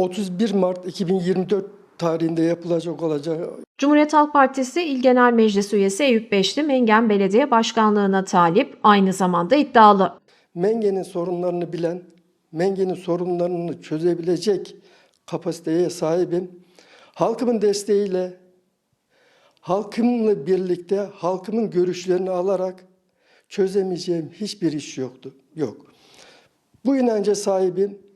31 Mart 2024 tarihinde yapılacak olacak Cumhuriyet Halk Partisi İl Genel Meclis Üyesi Eyüp Beşli Mengen Belediye Başkanlığına talip, aynı zamanda iddialı. Menge'nin sorunlarını bilen, Menge'nin sorunlarını çözebilecek kapasiteye sahibim. Halkımın desteğiyle, halkımla birlikte halkımın görüşlerini alarak çözemeyeceğim hiçbir iş yoktu. Yok. Bu inanca sahibim.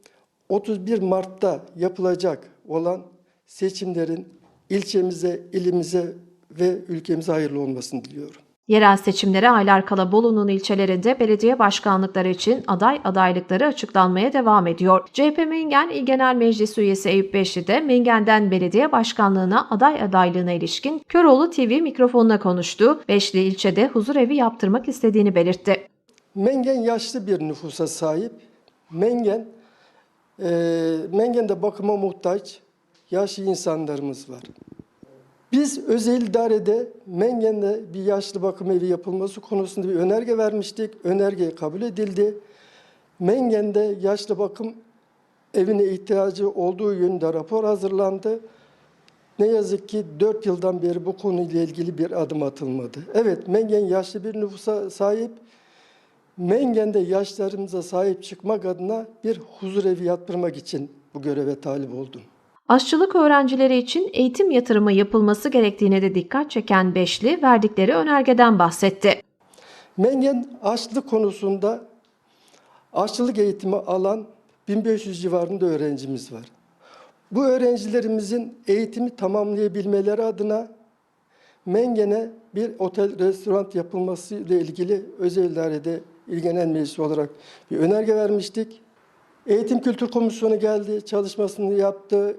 31 Mart'ta yapılacak olan seçimlerin ilçemize, ilimize ve ülkemize hayırlı olmasını diliyorum. Yerel seçimlere aylar kala Bolu'nun ilçelerinde belediye başkanlıkları için aday adaylıkları açıklanmaya devam ediyor. CHP Mengen İl Genel Meclis Üyesi Eyüp Beşli de Mengen'den belediye başkanlığına aday adaylığına ilişkin Köroğlu TV mikrofonuna konuştu. Beşli ilçede huzur evi yaptırmak istediğini belirtti. Mengen yaşlı bir nüfusa sahip. Mengen, e, Mengen'de bakıma muhtaç yaşlı insanlarımız var. Biz özel idarede Mengen'de bir yaşlı bakım evi yapılması konusunda bir önerge vermiştik. Önerge kabul edildi. Mengen'de yaşlı bakım evine ihtiyacı olduğu yönünde rapor hazırlandı. Ne yazık ki 4 yıldan beri bu konuyla ilgili bir adım atılmadı. Evet, Mengen yaşlı bir nüfusa sahip. Mengen'de yaşlarımıza sahip çıkmak adına bir huzur evi yaptırmak için bu göreve talip oldum. Aşçılık öğrencileri için eğitim yatırımı yapılması gerektiğine de dikkat çeken Beşli verdikleri önergeden bahsetti. Mengen aşçılık konusunda aşçılık eğitimi alan 1500 civarında öğrencimiz var. Bu öğrencilerimizin eğitimi tamamlayabilmeleri adına Mengen'e bir otel, restoran yapılması ile ilgili özel idarede ilgilenen meclis olarak bir önerge vermiştik. Eğitim Kültür Komisyonu geldi, çalışmasını yaptı.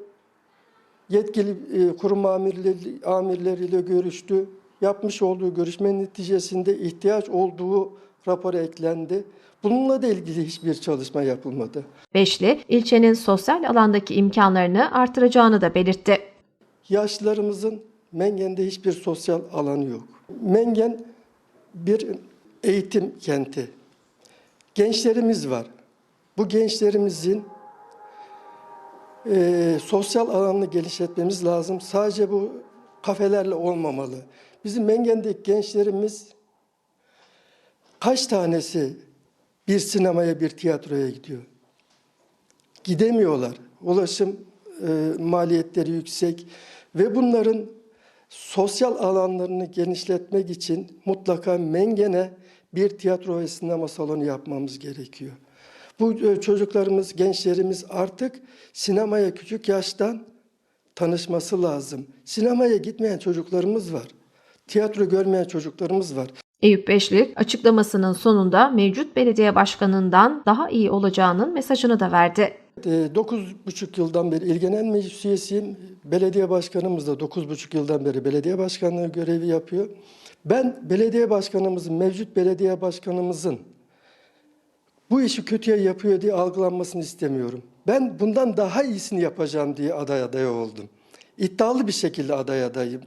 Yetkili e, kurum amirleri, amirleriyle görüştü. Yapmış olduğu görüşmenin neticesinde ihtiyaç olduğu rapora eklendi. Bununla da ilgili hiçbir çalışma yapılmadı. Beşli, ilçenin sosyal alandaki imkanlarını artıracağını da belirtti. Yaşlılarımızın Mengen'de hiçbir sosyal alanı yok. Mengen bir eğitim kenti. Gençlerimiz var. Bu gençlerimizin e, sosyal alanını genişletmemiz lazım. Sadece bu kafelerle olmamalı. Bizim Mengen'deki gençlerimiz kaç tanesi bir sinemaya, bir tiyatroya gidiyor? Gidemiyorlar. Ulaşım e, maliyetleri yüksek ve bunların sosyal alanlarını genişletmek için mutlaka Mengen'e bir tiyatro ve sinema salonu yapmamız gerekiyor. Bu e, çocuklarımız, gençlerimiz artık sinemaya küçük yaştan tanışması lazım. Sinemaya gitmeyen çocuklarımız var. Tiyatro görmeyen çocuklarımız var. Eyüp Beşli açıklamasının sonunda mevcut belediye başkanından daha iyi olacağının mesajını da verdi. E, 9,5 yıldan beri İl Meclis üyesiyim. Belediye başkanımız da 9,5 yıldan beri belediye başkanlığı görevi yapıyor. Ben belediye başkanımızın, mevcut belediye başkanımızın bu işi kötüye yapıyor diye algılanmasını istemiyorum. Ben bundan daha iyisini yapacağım diye aday adayı oldum. İddialı bir şekilde aday adayım